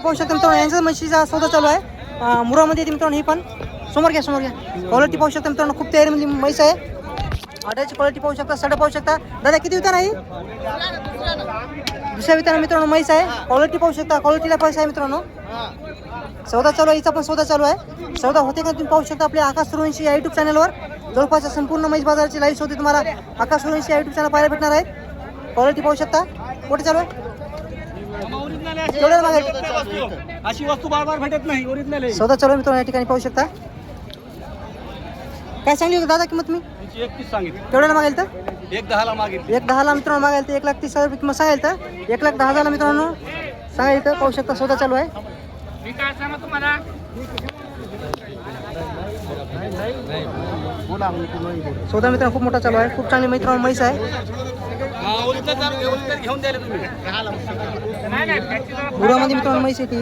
ती पाहू शकता मित्रांनो यांचा म्हशीचा सौदा चालू आहे. मुरामध्ये येते मित्रांनो ही पण. समोर घ्या समोर घ्या. क्वालिटी पाहू शकता मित्रांनो खूप तयारीमध्ये म्हणजे म्हैस आहे. आड्याची क्वालिटी पाहू शकता सडा पाहू शकता. दादा किती वितान आहे? दुसऱ्या विताना मित्रांनो म्हैस आहे. क्वालिटी पाहू शकता क्वालिटीला पैसा आहे मित्रांनो. सौदा चालू आहे हिचा पण सौदा चालू आहे. सौदा होते का तुम्ही पाहू शकता आपल्या आकाश सुरवंशी या युट्यूब चॅनलवर जवळपास संपूर्ण म्हैस बाजाराची लाईव्ह होते तुम्हाला. आकाश सुरवंशी या युट्यूब चॅनल पाहायला भेटणार आहे. क्वालिटी पाहू शकता. कुठे चालू आहे? केवढ्याला मागायचं अशी वस्तू बार बार भेटत नाही ओरिजिनल आहे. सौदा चालू मित्रांनो या ठिकाणी पाहू शकता. काय सांगली होती दादा किंमत मी? एकतीस सांगितली. केवढ्याला मागेल तर? एक दहाला मागितली. एक दहाला मित्रांनो मागायला तर एक लाख तीस हजार रुपये किंमत सांगायला तर? एक लाख दहा हजारला मित्रांनो सांगायला तर पाहू शकता सौदा चालू आहे. मी काय सांगा तुम्हाला? सौदा मित्रांनो खूप मोठा चालू आहे. खूप चांगली मित्रांनो म्हैस आहे. ओरिजिनल घेऊन द्यायला गुरामध्ये मित्रांनो म्हैस आहे ती.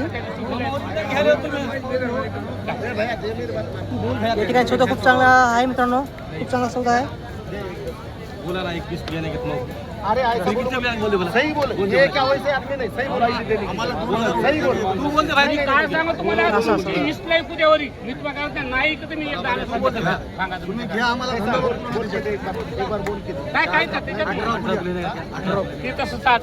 या ठिकाणी सौदा खूप चांगला आहे मित्रांनो. खूप चांगला सौदा आहे. अरे सही बोलो ये क्या वैसे नहीं सही बोला। सही बोलो तू मी काय सांगू तुम्हाला. इंग्लिशला कुठेवरी मी तुम्हाला काय नाही तर तुम्ही एकदा आलं सांगा सांगा तुम्ही घ्या आम्हाला बोल. काय काय ते तसं चाल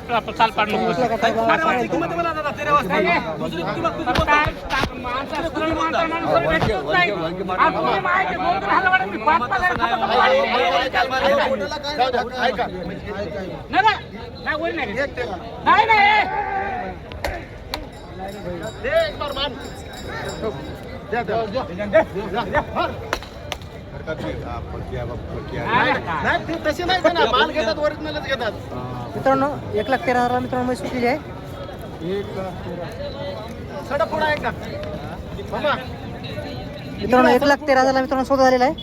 माणसं नाही. हजार हजार ते तसे माल घेतात ओरिजिनलच घेतात. मित्रांनो एक लाख तेरा हजारला मित्रांनो म्हैस सुटलेली आहे. सडा पुढा मित्रांनो एक लाख तेरा हजारला मित्रांनो सौदा झालेला आहे.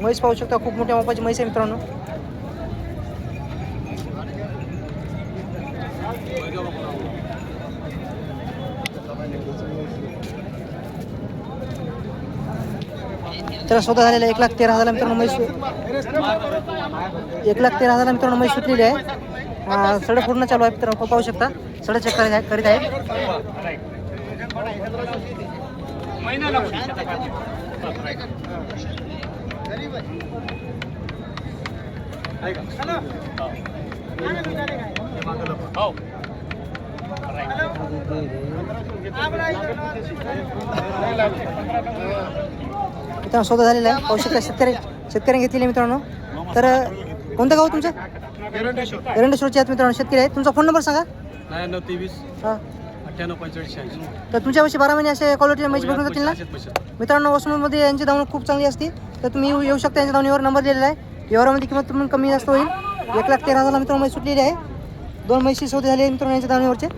म्हैस पाहू शकता खूप मोठ्या मापाची म्हैस आहे मित्रांनो. त्याला स्वतः झालेला आहे एक लाख तेरा हजार मित्रांनो म्हैस एक लाख तेरा हजार मित्रांनो म्हैस सुटलेली आहे. सडक पूर्ण चालू आहे मित्रांनो पाहू शकता. सडक चेक करीत आहे करीत आहे. महिना लागू. हो. मित्रांनो सौदा झालेला आहे. पाहू शकता शेतकरी शेतकऱ्यांनी घेतलेले मित्रांनो. तर कोणतं गाव तुमचं? एरंडेश्वरचे आहेत मित्रांनो शेतकरी आहेत. तुमचा फोन नंबर सांगा. नव्याण्णव तेवीस. हां. अठ्ठ्याण्णव पंचेचाळीस शहाऐंशी. तर तुमच्यापाशी बारा महिने असे क्वालिटी मैच बघून जातील ना? मित्रांनो वसममध्ये यांची धावण खूप चांगली असते. तर तुम्ही येऊ शकता यांच्या धावणीवर नंबर दिलेला आहे. व्यवहारामध्ये किंमत तुम्ही कमी जास्त होईल. एक लाख तेरा हजारला मित्रांनो मैच सुटलेली आहे. दोन म्हशी सौदे झाले मित्रांनो यांच्या धावणीवरचे.